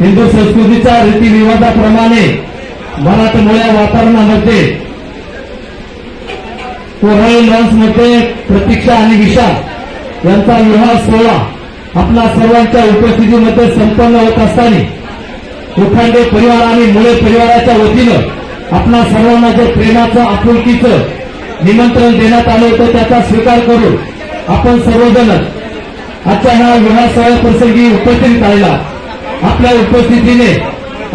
हिंदू संस्कृतीच्या रीतिरिवाजाप्रमाणे मराठमोळ्या वातावरणामध्ये कोराळी लॉन्समध्ये प्रतीक्षा आणि विशाल यांचा विवाह सोहळा आपल्या सर्वांच्या उपस्थितीमध्ये संपन्न होत असताना लोखंडे परिवार आणि मुळे परिवाराच्या वतीनं आपल्या सर्वांना जे प्रेमाचं आपुलकीचं निमंत्रण देण्यात आलं होतं त्याचा स्वीकार करून आपण सर्वजण आजच्या ह्या विवाह सोहळ्याप्रसंगी उपस्थित राहिला. आपल्या उपस्थितीने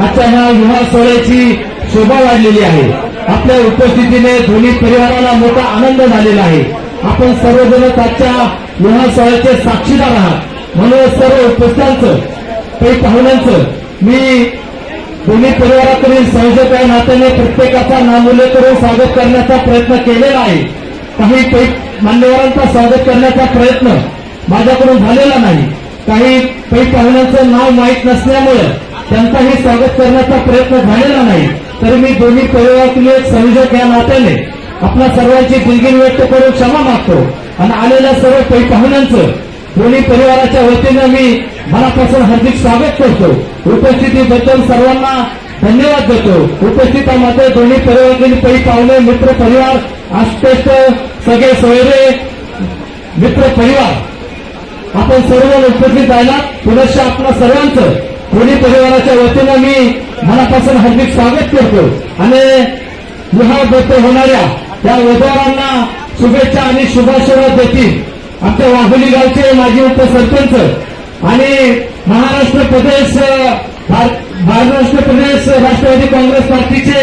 आजच्या ह्या विवाह सोहळ्याची शोभा वाढलेली आहे. आपल्या उपस्थितीने दोन्ही परिवाराला मोठा आनंद झालेला आहे. आपण सर्वजण आजच्या विवाह सोहळ्याचे साक्षीदार आहात. म्हणून सर्व उपस्थितांचं काही पाहुण्यांचं मी दोन्ही परिवाराकडील संयोजक या नात्याने प्रत्येकाचा नामोल्य करून स्वागत करण्याचा प्रयत्न केलेला आहे. काही मान्यवरांचा स्वागत करण्याचा प्रयत्न माझ्याकडून झालेला नाही. काही काही पाहुण्यांचं नाव माहीत नसल्यामुळे त्यांचाही स्वागत करण्याचा प्रयत्न झालेला नाही. तर मी दोन्ही परिवारातील एक संयोजक या नात्याने आपल्या सर्वांची दिलगिरी व्यक्त करून क्षमा मागतो. आणि आलेल्या सर्व पै पाहुण्यांचं दोन्ही परिवाराच्या वतीनं मी मनापासून हार्दिक स्वागत करतो. उपस्थितीबद्दल सर्वांना धन्यवाद देतो. उपस्थितांमध्ये दोन्ही परिवारातील पै पाहुणे मित्र परिवार आष्टेष्ट सगळे सोयरे मित्र परिवार आपण सर्व उपस्थित राहिला पुनश्च आपल्या सर्वांचं. पुणे परिवाराच्या वतीनं मी मनापासून हार्दिक स्वागत करतो. आणि विवाहबद्ध होणाऱ्या त्या उमेदवारांना शुभेच्छा आणि शुभाशुभा देतील. आमच्या वाघोली गावचे माजी उपसरपंच आणि महाराष्ट्र प्रदेश महाराष्ट्र प्रदेश राष्ट्रवादी काँग्रेस पार्टीचे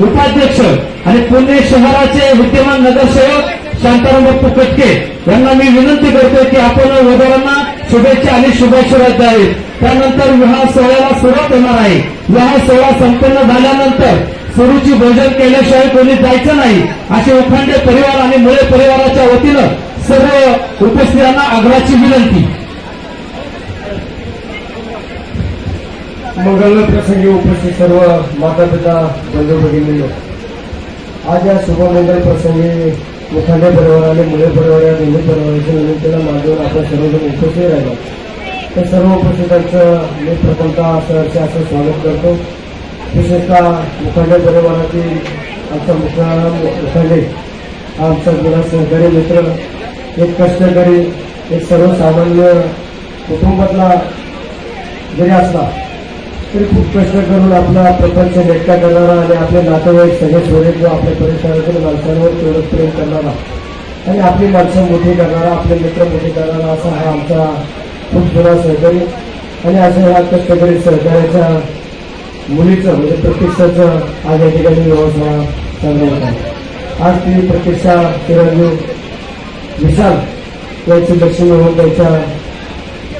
उपाध्यक्ष आणि पुणे शहराचे विद्यमान नगरसेवक शांताराम बाप्पू कटके यांना मी विनंती करतो की आपण वधूवरांना शुभेच्छा आणि शुभेच्छा द्यावेत त्यानंतर विवाह सोहळ्याला सुरुवात होणार आहे. विवाह सोहळा संपन्न झाल्यानंतर सुरूची भोजन केल्याशिवाय कोणी जायचं नाही. असे उखांडे परिवार आणि मुळे परिवाराच्या वतीनं सर्व उपस्थितांना आग्रहाची विनंती. मंगल प्रसंगी उपस्थित सर्व माता पिता बंधू भगिनी आज या शुभमंगल प्रसंगी मुखांडे परिवाराने मुले परिवार या दोन्ही परिवाराच्या विनंतीला मागून आपण सर्वजण उपस्थित राहिलो. तर सर्व उपस्थितांचं मी प्रथमतः सहर्ष असं स्वागत करतो. विशेषतः मुखांडे परिवारातील आमचा मुखाराम मुखांडे हा आमचा जुना सहकारी मित्र एक कष्टकरी एक सर्वसामान्य कुटुंबातला जरी असला तरी खूप कष्ट करून आपला प्रपंच नेटका करणारा आणि आपले नातेवाईक सगळे सोडे किंवा आपल्या परिसरातील माणसांवर तेवढं प्रेम करणारा आणि आपली माणसं मोठी करणारा आपले मित्र मोठे करणारा असा हा आमचा खूप जुना सहकारी. आणि असं ह्या कष्टकरी सहकार्याच्या मुलीचं म्हणजे प्रतीक्षाचं आज या ठिकाणी व्यवसाय चालू होत आहे आज ती प्रतीक्षा चिरंजीव विशाल यांची लक्ष्मी होऊन त्यांच्या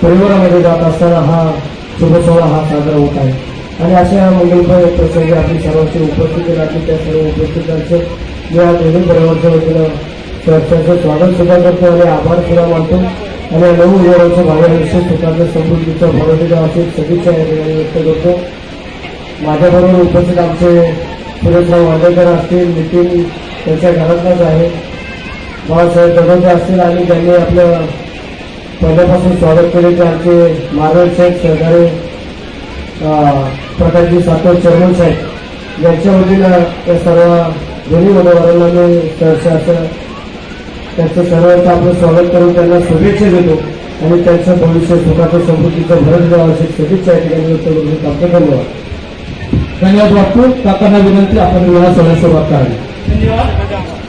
परिवारामध्ये जात असताना हा शुभ सोहळा हा साजरा होत आहे. आणि अशा मंगलमय प्रसंगी आपली सर्वांची उपस्थिती राहतील त्या सर्व उपस्थितांचं मी या दोन्ही परिवारच्या वतीनं त्यांचं स्वागत सुद्धा करतो आणि आभार सुद्धा मानतो. आणि या नऊ वर्षाचं भावी आयुष्य सुखाचं समृद्धीचं भरोसा अशी सदिच्छा या ठिकाणी व्यक्त करतो. माझ्याबरोबर उपस्थित आमचे सुरेशराव वांडेकर असतील नितीन त्यांच्या घरातलाच आहे. बाळासाहेब दगोटे असतील आणि त्यांनी आपलं पहिल्यापासून स्वागत केले आमचे माधव शेख सहकारी प्रकाशजी सातव चेअरमन साहेब यांच्या वतीनं त्या सर्व दोन्ही उमेदवारांना मी असं त्यांचं सर्वांचं आपलं स्वागत करून त्यांना शुभेच्छा देतो आणि त्यांचं भविष्य सुखाचं समृद्धीचं भरत द्यावं अशी शुभेच्छा या ठिकाणी व्यक्त करून आपले धन्यवाद धन्यवाद वाटतो काकांना विनंती आपण विवाह सोहळ्यास सुरुवात करावी धन्यवाद.